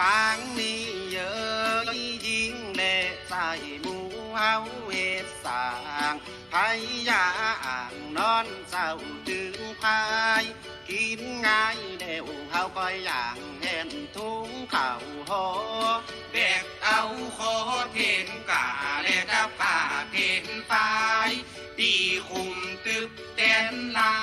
ปางนี้เยอะยิ่งเดใส่หมูเฮาเวทสางพยาอ่างนอนเศร้าถึงพายกินง่ายเดวเฮาก็อย่างเห็นทุงเข่าหอแบกเอาโคเทนกาเดกับป้าเทนไฟตีคุมตึบเต้นลา